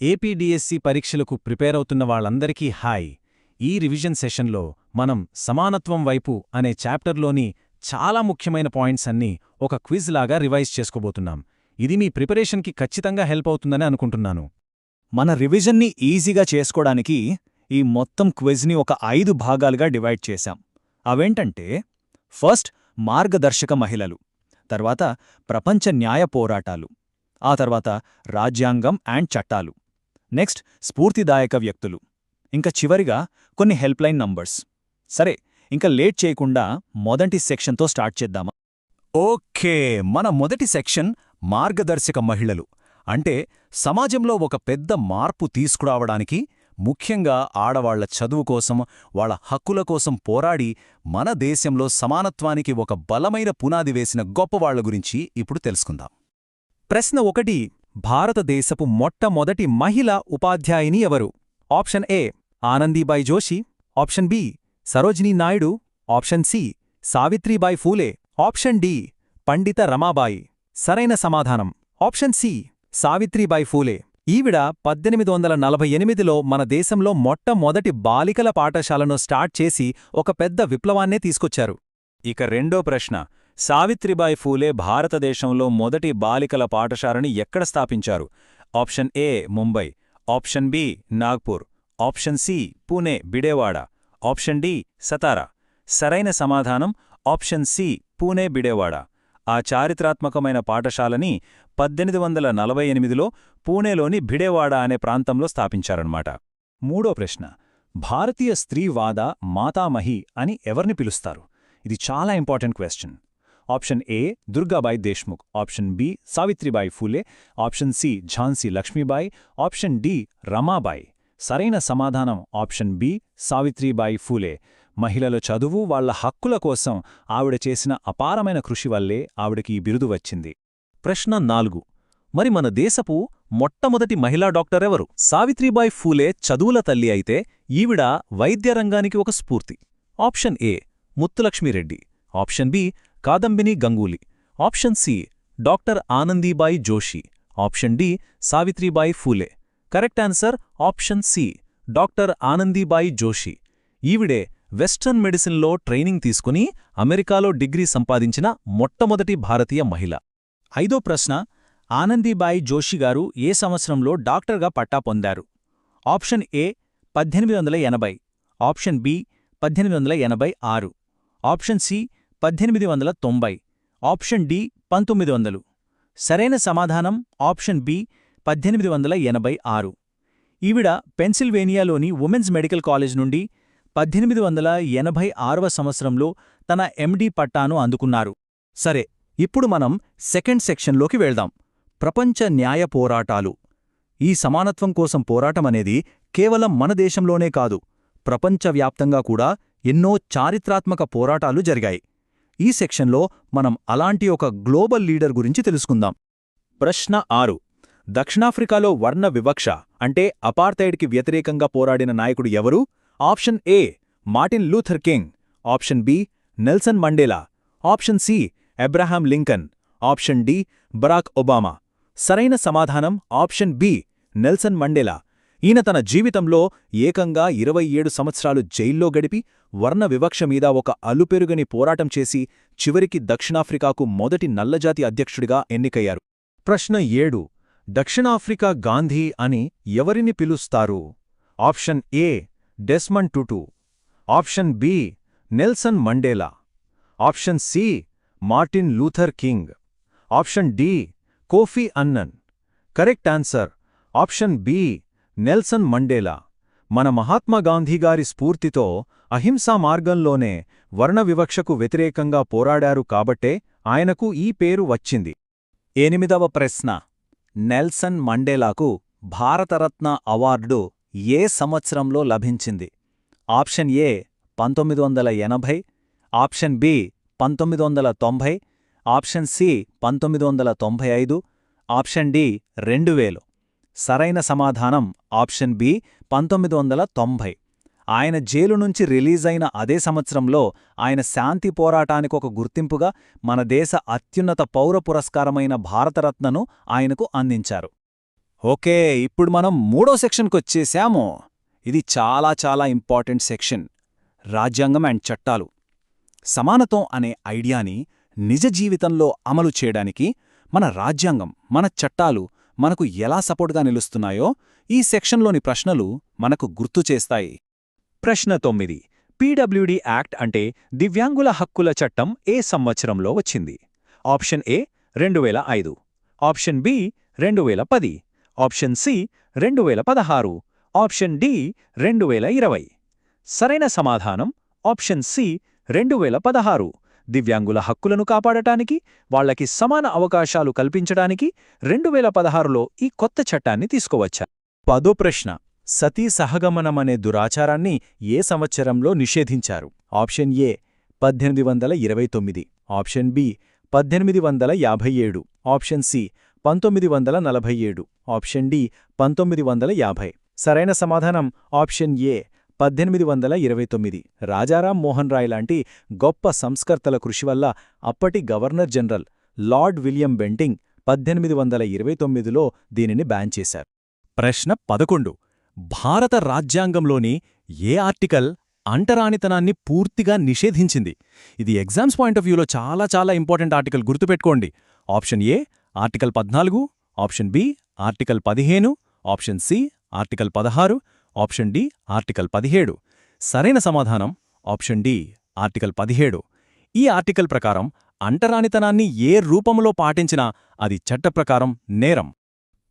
APDSC పరీక్షలకు prepare అవుతున్న వాళ్ళందరికీ హాయ్. ఈ రివిజన్ సెషన్లో మనం సమానత్వం వైపు అనే చాప్టర్లోని చాలా ముఖ్యమైన పాయింట్స్ అన్నీ ఒక క్విజ్ లాగా రివైజ్ చేసుకోబోతున్నాం. ఇది మీ ప్రిపరేషన్కి ఖచ్చితంగా హెల్ప్ అవుతుందని అనుకుంటున్నాను. మన రివిజన్ని ఈజీగా చేసుకోవడానికి ఈ మొత్తం క్విజ్ని ఒక ఐదు భాగాలుగా డివైడ్ చేశాం. అవేంటంటే ఫస్ట్ మార్గదర్శక మహిళలు తర్వాత ప్రపంచ న్యాయ పోరాటాలు ఆ తర్వాత రాజ్యాంగం అండ్ చట్టాలు. నెక్స్ట్ స్ఫూర్తిదాయక వ్యక్తులు. ఇంకా చివరిగా కొన్ని హెల్ప్లైన్ నంబర్స్. సరే ఇంకా లేట్ చేయకుండా మొదటి సెక్షన్తో స్టార్ట్ చేద్దామా? ఓకే మన మొదటి సెక్షన్ మార్గదర్శక మహిళలు. అంటే సమాజంలో ఒక పెద్ద మార్పు తీసుకురావడానికి ముఖ్యంగా ఆడవాళ్ళ చదువు కోసం వాళ్ళ హక్కుల కోసం పోరాడి మన దేశంలో సమానత్వానికి ఒక బలమైన పునాది వేసిన గొప్పవాళ్ళ గురించి ఇప్పుడు తెలుసుకుందాం. ప్రశ్న ఒకటి భారతదేశపు మొట్టమొదటి మహిళ ఉపాధ్యాయుని ఎవరు? Option A Anandibai Joshi. Option B Sarojini Naidu. Option C Savitribai Phule. Option D Pandita Ramabai. సరైన సమాధానం. Option C Savitribai Phule. ఈవిడ పద్దెనిమిది వందల నలభై ఎనిమిదిలో మన దేశంలో మొట్టమొదటి బాలికల పాఠశాలను స్టార్ట్ చేసి ఒక పెద్ద విప్లవాన్నే తీసుకొచ్చారు. ఇక రెండో ప్రశ్న సావిత్రిబాయి ఫూలే భారతదేశంలో మొదటి బాలికల పాఠశాలని ఎక్కడ స్థాపించారు? Option A Mumbai. Option B Nagpur. Option C Pune Bhidewada. Option D Satara. సరైన సమాధానం ఆప్షన్ సి పూణే బిడేవాడ. ఆ చారిత్రాత్మకమైన పాఠశాలని పద్దెనిమిది వందల నలభై ఎనిమిదిలో పూణేలోని భిడేవాడ అనే ప్రాంతంలో స్థాపించారన్నమాట. మూడో ప్రశ్న. భారతీయ స్త్రీవాద మాతామహి అని ఎవర్ని పిలుస్తారు? ఇది చాలా important question option A Durgabai Deshmukh option B Savitribai Phule option C Jhansi Lakshmibai option D Ramabai సరైన సమాధానం. ఆప్షన్ బి సావిత్రిబాయి ఫూలే మహిళల చదువు వాళ్ళ హక్కుల కోసం ఆవిడ చేసిన అపారమైన కృషి వల్లే ఆవిడకి ఈ బిరుదు వచ్చింది. ప్రశ్న నాలుగు. మరి మన దేశపు మొట్టమొదటి మహిళా డాక్టరెవరు సావిత్రిబాయి ఫూలే చదువుల తల్లి అయితే ఈవిడ వైద్యరంగానికి ఒక స్ఫూర్తి. Option A Muthulakshmi Reddy option B Kadambini Ganguly. Option C doctor Anandibai Joshi. Option D Savitribai Phule. Correct answer option C doctor Anandibai Joshi. ఈవిడే వెస్టర్న్ మెడిసిన్లో ట్రైనింగ్ తీసుకుని అమెరికాలో డిగ్రీ సంపాదించిన మొట్టమొదటి భారతీయ మహిళ. ఐదో ప్రశ్న ఆనందీబాయి జోషి గారు ఏ సంవత్సరంలో డాక్టర్గా పట్టా పొందారు? ఆప్షన్ ఏ పద్దెనిమిది వందల ఎనభై. ఆప్షన్ బి పద్దెనిమిది వందల ఎనభై ఆరు. ఆప్షన్ సి పద్దెనిమిది వందల తొంభై. ఆప్షన్ డి పంతొమ్మిది వందలు. సరైన సమాధానం ఆప్షన్ బి పద్దెనిమిది వందల ఎనభై ఆరు. ఈవిడ పెన్సిల్వేనియాలోని ఉమెన్స్ మెడికల్ కాలేజ్ నుండి పద్దెనిమిది వందల ఎనభై ఆరవ సంవత్సరంలో తన ఎండీ పట్టాను అందుకున్నారు. సరే ఇప్పుడు మనం సెకండ్ సెక్షన్లోకి వెళ్దాం. ప్రపంచ న్యాయ పోరాటాలు. ఈ సమానత్వం కోసం పోరాటమనేది కేవలం మన దేశంలోనే కాదు ప్రపంచవ్యాప్తంగా కూడా ఎన్నో చారిత్రాత్మక పోరాటాలు జరిగాయి. ఈ సెక్షన్లో మనం అలాంటి ఒక గ్లోబల్ లీడర్ గురించి తెలుసుకుందాం. ప్రశ్న ఆరు. దక్షిణాఫ్రికాలో వర్ణ వివక్ష అంటే అపార్థైడ్కి వ్యతిరేకంగా పోరాడిన నాయకుడు ఎవరు? Option A Martin Luther King. Option B Nelson Mandela. Option C Abraham Lincoln. Option D Barack Obama. సరైన సమాధానం ఆప్షన్ బి నెల్సన్ మండేలా. ఈయన తన జీవితంలో ఏకంగా ఇరవై ఏడు సంవత్సరాలు జైల్లో గడిపి వర్ణ వివక్ష మీద ఒక అలుపెరుగని పోరాటం చేసి చివరికి దక్షిణాఫ్రికాకు మొదటి నల్లజాతి అధ్యక్షుడిగా ఎన్నికయ్యారు. ప్రశ్న ఏడు. దక్షిణాఫ్రికా గాంధీ అని ఎవరిని పిలుస్తారు? Option A. Desmond Tutu. Option B. Nelson Mandela. Option C. Martin Luther King. Option D. Kofi Annan. Correct answer. Option B. Nelson Mandela మన మహాత్మాగాంధీగారి స్ఫూర్తితో అహింసా మార్గంలోనే వర్ణ వివక్షకు వ్యతిరేకంగా పోరాడారు కాబట్టే ఆయనకు ఈ పేరు వచ్చింది. ఎనిమిదవ ప్రశ్న. నెల్సన్ మండేలాకు భారతరత్న అవార్డు ఏ సంవత్సరంలో లభించింది? ఆప్షన్ ఏ పంతొమ్మిది వందల ఎనభై ఆప్షన్ బి పంతొమ్మిది వందల తొంభై ఆప్షన్ సి పంతొమ్మిది వందల తొంభై ఐదు ఆప్షన్ డి రెండు వేలు. సరైన సమాధానం ఆప్షన్ బి పంతొమ్మిది వందల తొంభై. ఆయన జైలు నుంచి రిలీజైన అదే సంవత్సరంలో ఆయన శాంతి పోరాటానికి ఒక గుర్తింపుగా మన దేశ అత్యున్నత పౌర పురస్కారమైన భారతరత్నను ఆయనకు అందించారు. ఓకే ఇప్పుడు మనం మూడో సెక్షన్కొచ్చేశాము ఇది చాలా చాలా ఇంపార్టెంట్ సెక్షన్. రాజ్యాంగం అండ్ చట్టాలు. సమానత్వం అనే ఐడియాని నిజ జీవితంలో అమలు చేయడానికి మన రాజ్యాంగం మన చట్టాలు మనకు ఎలా సపోర్ట్గా నిలుస్తున్నాయో ఈ సెక్షన్లోని ప్రశ్నలు మనకు గుర్తు చేస్తాయి. ప్రశ్న తొమ్మిది. పీడబ్ల్యూడీ యాక్ట్ అంటే దివ్యాంగుల హక్కుల చట్టం ఏ సంవత్సరంలో వచ్చింది? ఆప్షన్ ఏ రెండు వేల ఐదు. ఆప్షన్ బి రెండు వేల పది. ఆప్షన్ సి రెండు వేల పదహారు. ఆప్షన్ డి రెండు వేల ఇరవై. సరైన సమాధానం? ఆప్షన్ సి రెండు వేల పదహారు. దివ్యాంగుల హక్కులను కాపాడటానికి వాళ్ళకి సమాన అవకాశాలు కల్పించడానికి రెండు వేల పదహారులో ఈ కొత్త చట్టాన్ని తీసుకువచ్చారు పదో ప్రశ్న. సతీ సహగమనమనే దురాచారాన్ని ఏ సంవత్సరంలో నిషేధించారు? ఆప్షన్ ఏ పద్దెనిమిది వందల ఇరవై తొమ్మిది. ఆప్షన్ బి పద్దెనిమిది వందల యాభై ఏడు. ఆప్షన్ సి పంతొమ్మిది వందల నలభై ఏడు. ఆప్షన్ డి పంతొమ్మిది వందల యాభై. సరైన సమాధానం ఆప్షన్ ఏ పద్దెనిమిది వందల ఇరవై తొమ్మిది. రాజారాం మోహన్ రాయ్ లాంటి గొప్ప సంస్కర్తల కృషి వల్ల అప్పటి governor general lord William Bentinck పద్దెనిమిది వందల ఇరవై తొమ్మిదిలో దీనిని బ్యాన్ చేశారు. ప్రశ్న పదకొండు. భారత రాజ్యాంగంలోని ఏ ఆర్టికల్ అంటరానితనాన్ని పూర్తిగా నిషేధించింది? ఇది ఎగ్జామ్స్ పాయింట్ ఆఫ్ వ్యూలో చాలా చాలా ఇంపార్టెంట్ ఆర్టికల్ గుర్తుపెట్టుకోండి. ఆప్షన్ ఏ ఆర్టికల్ పద్నాలుగు. ఆప్షన్ బి ఆర్టికల్ పదిహేను. ఆప్షన్ సి ఆర్టికల్ పదహారు. ఆప్షన్ డి ఆర్టికల్ పదిహేడు. సరైన సమాధానం ఆప్షన్ డి ఆర్టికల్ పదిహేడు. ఈ ఆర్టికల్ ప్రకారం అంటరానితనాన్ని ఏ రూపంలో పాటించినా అది చట్టప్రకారం నేరం.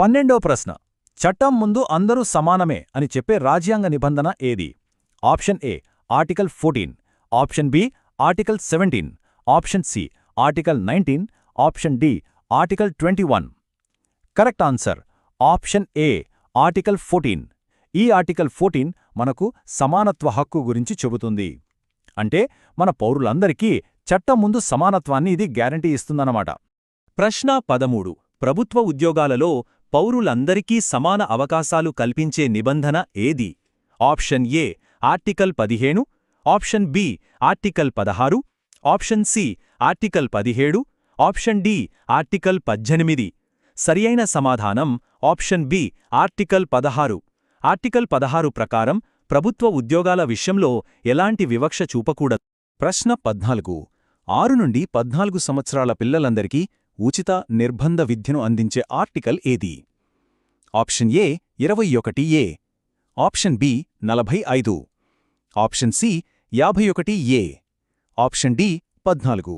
పన్నెండో ప్రశ్న. చట్టం ముందు అందరూ సమానమే అని చెప్పే రాజ్యాంగ నిబంధన ఏది? Option A article fourteen. Option B article seventeen. Option C article nineteen. Option D article twenty one. Correct answer. Option A article fourteen. ఈ ఆర్టికల్ ఫోర్టీన్ మనకు సమానత్వ హక్కు గురించి చెబుతుంది. అంటే మన పౌరులందరికీ చట్టం ముందు సమానత్వాన్ని ఇది గ్యారంటీ ఇస్తుందన్నమాట. ప్రశ్న పదమూడు. ప్రభుత్వ ఉద్యోగాలలో పౌరులందరికీ సమాన అవకాశాలు కల్పించే నిబంధన ఏది? ఆప్షన్ ఏ ఆర్టికల్ పదిహేను. ఆప్షన్ బి ఆర్టికల్ పదహారు. ఆప్షన్ సి ఆర్టికల్ పదిహేడు. ఆప్షన్ డి ఆర్టికల్ పద్దెనిమిది సరియైన సమాధానం ఆప్షన్ బి ఆర్టికల్ పదహారు. ఆర్టికల్ పదహారు ప్రకారం ప్రభుత్వ ఉద్యోగాల విషయంలో ఎలాంటి వివక్ష చూపకూడదు. ప్రశ్న పద్నాలుగు. ఆరు నుండి పద్నాలుగు సంవత్సరాల పిల్లలందరికీ ఉచిత నిర్బంధ విద్యను అందించే ఆర్టికల్ ఏది? ఆప్షన్ ఏ ఇరవై ఒకటి ఏ. ఆప్షన్ బి నలభై ఐదు. ఆప్షన్ సి యాభై ఒకటి ఏ. ఆప్షన్ డి పద్నాలుగు.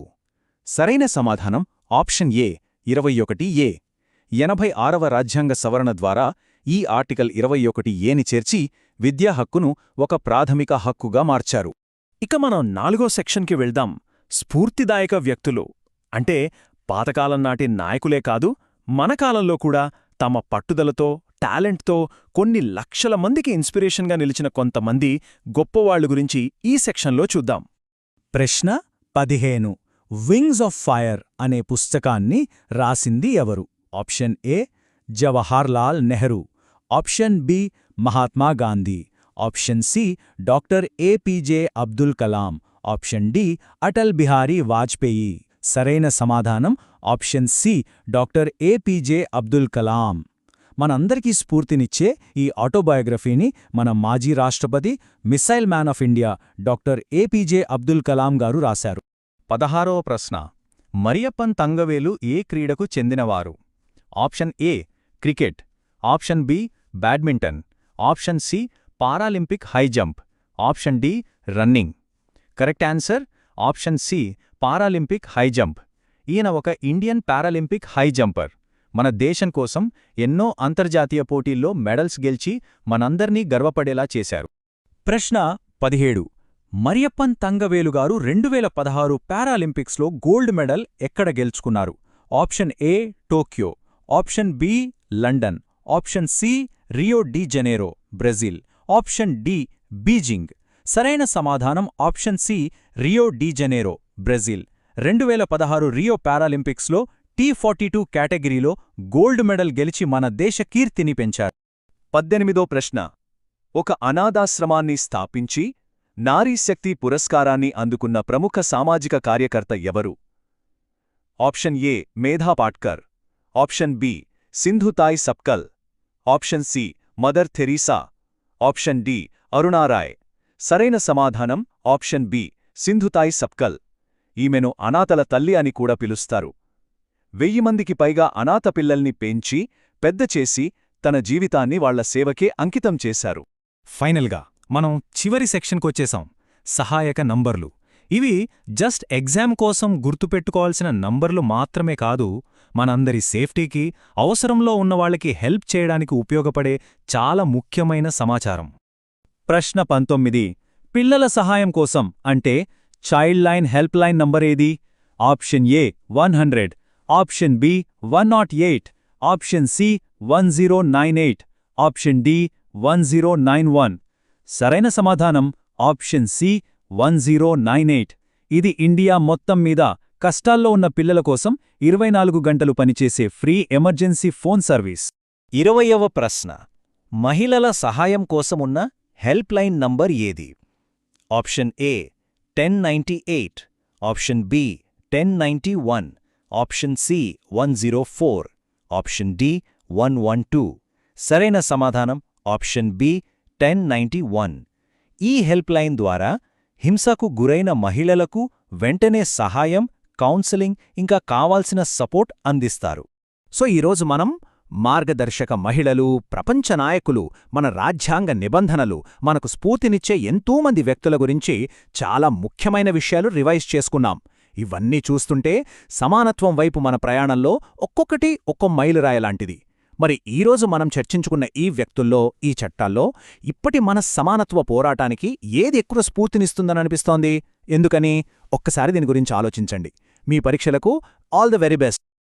సరైన సమాధానం ఆప్షన్ ఏ ఇరవై ఒకటి ఏ. ఎనభై ఆరవ రాజ్యాంగ సవరణ ద్వారా ఈ ఆర్టికల్ ఇరవై ఒకటి ఏని చేర్చి విద్యా హక్కును ఒక ప్రాథమిక హక్కుగా మార్చారు. ఇక మనం నాలుగో సెక్షన్కి వెళ్దాం. స్ఫూర్తిదాయక వ్యక్తులు. అంటే పాతకాలం నాటి నాయకులే కాదు మన కాలంలో కూడా తమ పట్టుదలతో టాలెంట్తో కొన్ని లక్షల మందికి ఇన్స్పిరేషన్గా నిలిచిన కొంతమంది గొప్పవాళ్ళు గురించి ఈ సెక్షన్లో చూద్దాం. ప్రశ్న పదిహేను. వింగ్స్ ఆఫ్ ఫైర్ అనే పుస్తకాన్ని రాసింది ఎవరు? Option A. Jawaharlal Nehru. Option B Mahatma Gandhi option C doctor APJ Abdul Kalam option D Atal Bihari Vajpayee సరైన సమాధానం option C doctor APJ Abdul Kalam మనందరికీ స్ఫూర్తినిచ్చే ఈ ఆటోబయోగ్రఫీని మన మాజీ రాష్ట్రపతి missile man of India doctor APJ Abdul Kalam గారు రాశారు. పదహారవ ప్రశ్న. మరియప్పన్ తంగవేలు ఏ క్రీడకు చెందినవారు? Option A cricket option B badminton. Option C paralympic high jump. Option D running. Correct answer? Option C Paralympic high jump. ఈయన ఒక ఇండియన్ పారాలింపిక్ హై జంపర్. మన దేశం కోసం ఎన్నో అంతర్జాతీయ పోటీల్లో మెడల్స్ గెలిచి మనందర్నీ గర్వపడేలా చేశారు. ప్రశ్న పదిహేడు. మరియప్పన్ తంగవేలుగారు రెండు వేల పదహారు పారాలింపిక్స్లో గోల్డ్ మెడల్ ఎక్కడ గెలుచుకున్నారు? Option A Tokyo. Option B London. Option C Rio de Janeiro Brazil. Option D Beijing. సరైన సమాధానం option C Rio de Janeiro Brazil. రెండు వేల పదహారు రియో పారాలింపిక్స్లో టీ ఫార్టీ టూ కేటగిరీలో గోల్డ్ మెడల్ గెలిచి మన దేశ కీర్తిని పెంచారు. పద్దెనిమిదో ప్రశ్న. ఒక అనాథాశ్రమాన్ని స్థాపించి నారీశక్తి పురస్కారాన్ని అందుకున్న ప్రముఖ సామాజిక కార్యకర్త ఎవరు? Option A Medha Patkar. Option B Sindhutai Sapkal option C Mother Teresa. Option D Aruna Roy సరైన సమాధానం ఆప్షన్ బి సింధుతాయ్ సప్కల్ ఈమెను అనాథల తల్లి అని కూడా పిలుస్తారు. వెయ్యి మందికి పైగా అనాథ పిల్లల్ని పెంచి పెద్ద చేసి తన జీవితాన్ని వాళ్ళ సేవకే అంకితం చేశారు. ఫైనల్గా మనం చివరి సెక్షన్కొచ్చేసాం. సహాయక నంబర్లు. ఇవి జస్ట్ ఎగ్జామ్ కోసం గుర్తుపెట్టుకోవాల్సిన నంబర్లు మాత్రమే కాదు మనందరి సేఫ్టీకి అవసరంలో ఉన్నవాళ్ళకి హెల్ప్ చేయడానికి ఉపయోగపడే చాలా ముఖ్యమైన సమాచారం. ప్రశ్న పంతొమ్మిది పిల్లల సహాయం కోసం అంటే child line help line number ఏది? Option A one hundred option B one nought eight option C one zero nine eight option D one zero nine one. సరైన సమాధానం option C one zero nine eight ఇది India మొత్తం మీద కష్టాల్లో ఉన్న పిల్లల కోసం ఇరవై నాలుగు గంటలు పనిచేసే ఫ్రీ ఎమర్జెన్సీ ఫోన్ సర్వీస్. ఇరవయవ ప్రశ్న. మహిళల సహాయం కోసమున్న హెల్ప్ లైన్ నంబర్ ఏది? Option A ten ninety eight option B ten ninety one option C one zero four option D one one two సరైన సమాధానం option B ten ninety one ఈ help line ద్వారా హింసకు గురైన మహిళలకు వెంటనే సహాయం కౌన్సెలింగ్ ఇంకా కావాల్సిన సపోర్ట్ అందిస్తారు. సో ఈరోజు మనం మార్గదర్శక మహిళలు ప్రపంచ నాయకులు మన రాజ్యాంగ నిబంధనలు మనకు స్ఫూర్తినిచ్చే ఎంతోమంది వ్యక్తుల గురించి చాలా ముఖ్యమైన విషయాలు రివైజ్ చేసుకున్నాం. ఇవన్నీ చూస్తుంటే సమానత్వం వైపు మన ప్రయాణంలో ఒక్కొక్కటి ఒక్కో మైలురాయలాంటిది మరి ఈరోజు మనం చర్చించుకున్న ఈ వ్యక్తుల్లో ఈ చట్టాల్లో ఇప్పటి మన సమానత్వ పోరాటానికి ఏది ఎక్కువ స్ఫూర్తినిస్తుందని అనిపిస్తోంది? ఎందుకని? ఒక్కసారి దీని గురించి ఆలోచించండి. మీ పరీక్షలకు ఆల్ ద వెరీ బెస్ట్.